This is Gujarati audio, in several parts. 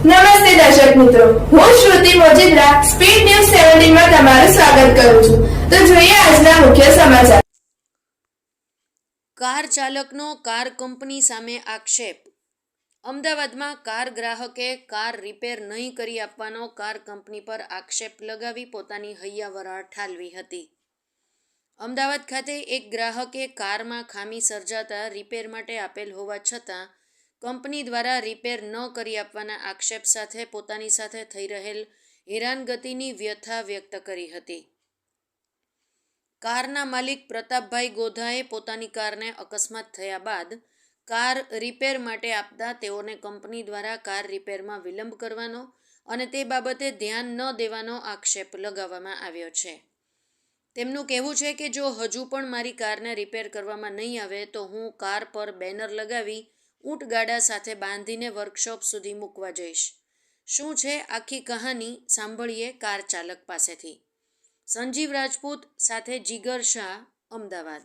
નમસ્તે દર્શક મિત્રો. હું શ્રુતિ મોજીદ્રા સ્પીડ ન્યૂઝ સેવન્ટીનમાં તમારું સ્વાગત કરું છું. તો જોઈએ આજના મુખ્ય સમાચાર. કાર ચાલકનો કાર કંપની સામે આક્ષેપ. અમદાવાદમાં કાર ગ્રાહકે કાર રિપેર નહીં કરી આપવાનો કાર કંપની પર આક્ષેપ લગાવી પોતાની હૈયાવરાળ ઠાલવી હતી. અમદાવાદ ખાતે એક ગ્રાહકે કારમાં ખામી સર્જાતા રિપેર માટે આપેલ હોવા છતાં કંપની દ્વારા રિપેર ન કરી આપવાના આક્ષેપ સાથે પોતાની સાથે થઈ રહેલ હેરાનગતિની વ્યથા વ્યક્ત કરી હતી. કારના માલિક પ્રતાપભાઈ ગોધાએ પોતાની કારને અકસ્માત થયા બાદ કાર રિપેર માટે આપતા તેઓને કંપની દ્વારા કાર રિપેરમાં વિલંબ કરવાનો અને તે બાબતે ધ્યાન ન દેવાનો આક્ષેપ લગાવવામાં આવ્યો છે. તેમનું કહેવું છે કે જો હજુ પણ મારી કારને રિપેર કરવામાં નહીં આવે તો હું કાર પર બેનર લગાવી ઊંટગાડા સાથે બાંધીને વર્કશોપ સુધી મૂકવા જઈશ. શું છે આખી કહાની? સાંભળીએ કાર ચાલક પાસેથી. સંજીવ રાજપૂત સાથે જીગર શાહ, અમદાવાદ.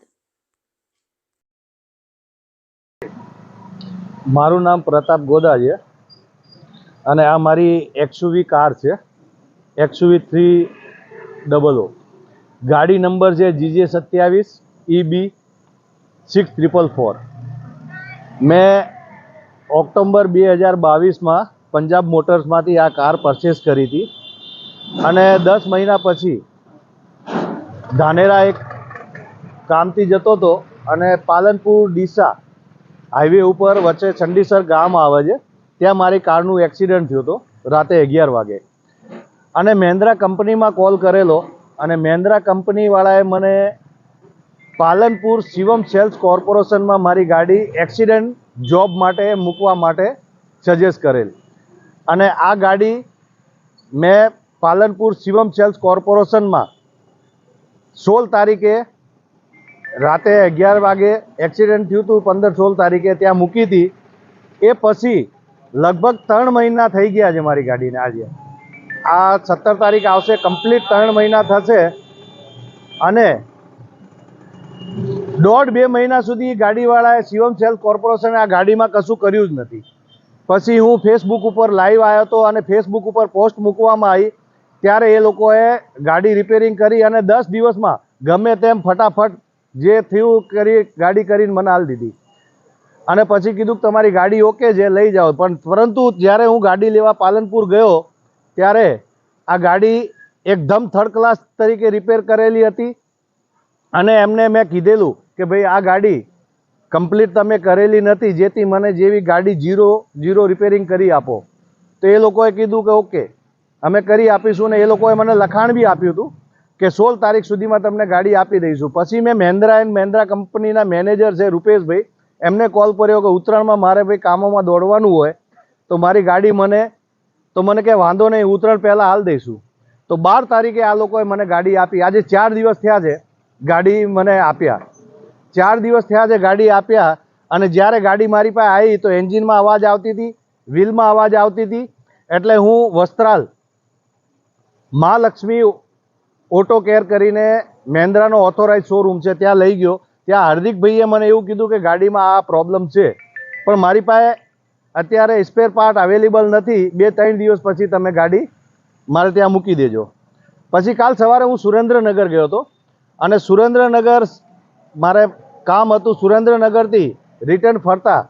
મારું નામ પ્રતાપ ગોદા છે અને આ મારી એક્સયુવી કાર છે એક્સુવી થ્રી ડબલ ઓ. ગાડી નંબર છે જીજે સત્યાવીસ ઈબી સિક્સ ટ્રિપલ ફોર. મેં ઓક્ટોબર બે હજાર બાવીસમાં પંજાબ મોટર્સમાંથી આ કાર પરચેસ કરી હતી. અને દસ મહિના પછી ધાનેરા એક કામથી જતો હતો અને પાલનપુર ડીસા હાઈવે ઉપર વચ્ચે ચંડીસર ગામ આવે છે, ત્યાં મારી કારનું એક્સિડન્ટ થયું હતું રાતે અગિયાર વાગે. અને મહેન્દ્રા કંપનીમાં કોલ કરેલો અને મહેન્દ્રા કંપનીવાળાએ મને પાલનપુર શિવમ સેલ્સ કોર્પોરેશનમાં મારી ગાડી એક્સિડન્ટ જોબ માટે મૂકવા માટે સજેસ્ટ કરેલ. અને આ ગાડી મેં પાલનપુર શિવમ સેલ્સ કોર્પોરેશનમાં સોળ તારીખે રાતે અગિયાર વાગે એક્સિડન્ટ થયું હતું, પંદર સોળ તારીખે ત્યાં મૂકી હતી. એ પછી લગભગ ત્રણ મહિના થઈ ગયા છે મારી ગાડીને આજે. આ સત્તર તારીખ આવશે, કમ્પ્લીટ ત્રણ મહિના થશે. અને દોઢ બે મહિના સુધી ગાડીવાળાએ શિવમ સેલ કોર્પોરેશને આ ગાડીમાં કશું કર્યું જ નથી. પછી હું ફેસબુક ઉપર લાઈવ આવ્યો હતો અને ફેસબુક ઉપર પોસ્ટ મૂકવામાં આવી, ત્યારે એ લોકોએ ગાડી રિપેરિંગ કરી અને દસ દિવસમાં ગમે તેમ ફટાફટ જે થયું કરી, ગાડી કરીને મને હાલ દીધી. અને પછી કીધું કે તમારી ગાડી ઓકે છે, લઈ જાઓ. પણ પરંતુ જ્યારે હું ગાડી લેવા પાલનપુર ગયો, ત્યારે આ ગાડી એકદમ થર્ડ ક્લાસ તરીકે રિપેર કરેલી હતી. અને એમને મેં કીધેલું કે ભાઈ આ ગાડી કમ્પ્લીટ તમે કરેલી નથી, જેથી મને જેવી ગાડી જીરો જીરો રિપેરિંગ કરી આપો. તો એ લોકોએ કીધું કે ઓકે, અમે કરી આપીશું ને એ લોકોએ મને લખાણ બી આપ્યું હતું કે સોળ તારીખ સુધીમાં તમને ગાડી આપી દઈશું. પછી મેં મહેન્દ્રા એન્ડ મહેન્દ્રા કંપનીના મેનેજર છે રૂપેશભાઈ, એમને કોલ કર્યો કે ઉત્તરાયણમાં મારે ભાઈ કામોમાં દોડવાનું હોય, તો મારી ગાડી મને, તો મને કે વાંધો નહીં, ઉત્તરાયણ પહેલાં હાલ દઈશું. તો બાર તારીખે આ લોકોએ મને ગાડી આપી. આજે ચાર દિવસ થયા છે. ગાડી મને આપ્યા. ચાર દિવસ થયા છે ગાડી આપ્યા અને જ્યારે ગાડી મારી પાસે આવી તો એન્જિનમાં અવાજ આવતી હતી, વ્હીલમાં અવાજ આવતી હતી. એટલે હું વસ્ત્રાલ મહાલક્ષ્મી ઓટો કેર કરીને મહેન્દ્રાનો ઓથોરાઇઝ શોરૂમ છે, ત્યાં લઈ ગયો. ત્યાં હાર્દિકભાઈએ મને એવું કીધું કે ગાડીમાં આ પ્રોબ્લેમ છે. પણ મારી પાસે અત્યારે સ્પેર પાર્ટ અવેલેબલ નથી. બે ત્રણ દિવસ પછી તમે ગાડી મારે ત્યાં મૂકી દેજો. પછી કાલ સવારે હું સુરેન્દ્રનગર ગયો હતો. અને સુરેન્દ્રનગર મારે કામ હતું સુરેન્દ્રનગરથી રિટર્ન ફરતા.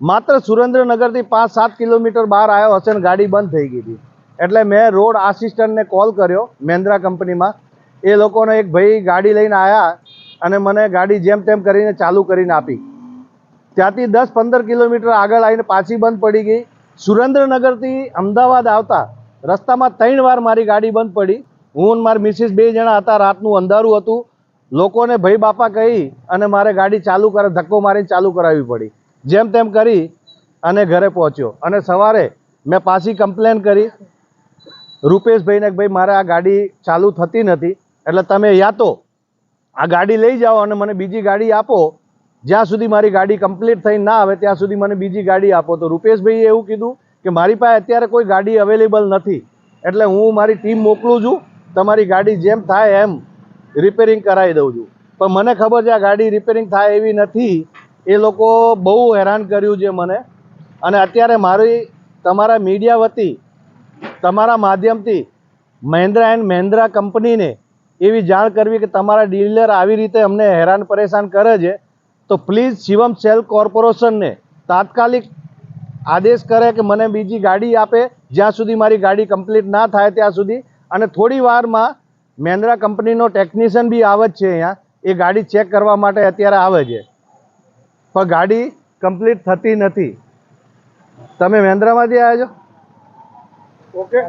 માત્ર સુરેન્દ્રનગરથી પાંચ સાત કિલોમીટર બહાર આવ્યો હશે ને ગાડી બંધ થઈ ગઈ હતી. એટલે મેં રોડ આસિસ્ટન્ટને કોલ કર્યો મહેન્દ્રા કંપનીમાં. એ લોકોને એક ભાઈ ગાડી લઈને આવ્યા અને મને ગાડી જેમ તેમ કરીને ચાલુ કરીને આપી. ત્યાંથી દસ પંદર કિલોમીટર આગળ આવીને પાછી બંધ પડી ગઈ. સુરેન્દ્રનગરથી અમદાવાદ આવતા રસ્તામાં ત્રણ વાર મારી ગાડી બંધ પડી. હું મારી મિસિસ બે જણા હતા, રાતનું અંધારું હતું. લોકોને ભાઈ બાપા કહી અને મારે ગાડી ચાલુ કરે, ધક્કો મારીને ચાલુ કરાવવી પડી. જેમ તેમ કરી અને ઘરે પહોંચ્યો. અને સવારે મેં પાછી કમ્પ્લેન કરી. રૂપેશભાઈને કે ભાઈ મારે આ ગાડી ચાલુ થતી નથી. એટલે તમે યા તો આ ગાડી લઈ જાઓ અને મને બીજી ગાડી આપો. જ્યાં સુધી મારી ગાડી કમ્પ્લીટ થઈ ના આવે, ત્યાં સુધી મને બીજી ગાડી આપો. તો રૂપેશભાઈએ એવું કીધું કે મારી પાસે અત્યારે કોઈ ગાડી અવેલેબલ નથી. એટલે હું મારી ટીમ મોકલું છું. તમારી ગાડી જેમ થાય એમ રિપેરિંગ કરાવી દઉં છું. પણ મને ખબર છે આ ગાડી રિપેરિંગ થાય એવી નથી. એ લોકો બહુ હેરાન કર્યું છે મને. અને અત્યારે મારી, તમારા મીડિયા વતી, તમારા માધ્યમથી મહિન્દ્રા એન્ડ મહિન્દ્રા કંપનીને એવી જાણ કરવી કે તમારા ડીલર આવી રીતે અમને હેરાન પરેશાન કરે છે, તો પ્લીઝ શિવમ સેલ કોર્પોરેશનને તાત્કાલિક આદેશ કરે કે મને બીજી ગાડી આપે, જ્યાં સુધી મારી ગાડી કમ્પ્લીટ ના થાય ત્યાં સુધી. અને થોડી વારમાં મહેન્દ્રા કંપનીનો ટેકનિશિયન બી આવે જ છે અહીંયા. એ ગાડી ચેક કરવા માટે અત્યારે આવે છે. પણ ગાડી કમ્પ્લીટ થતી નથી. તમે મહેન્દ્રામાંથી આવ્યા છો? ઓકે.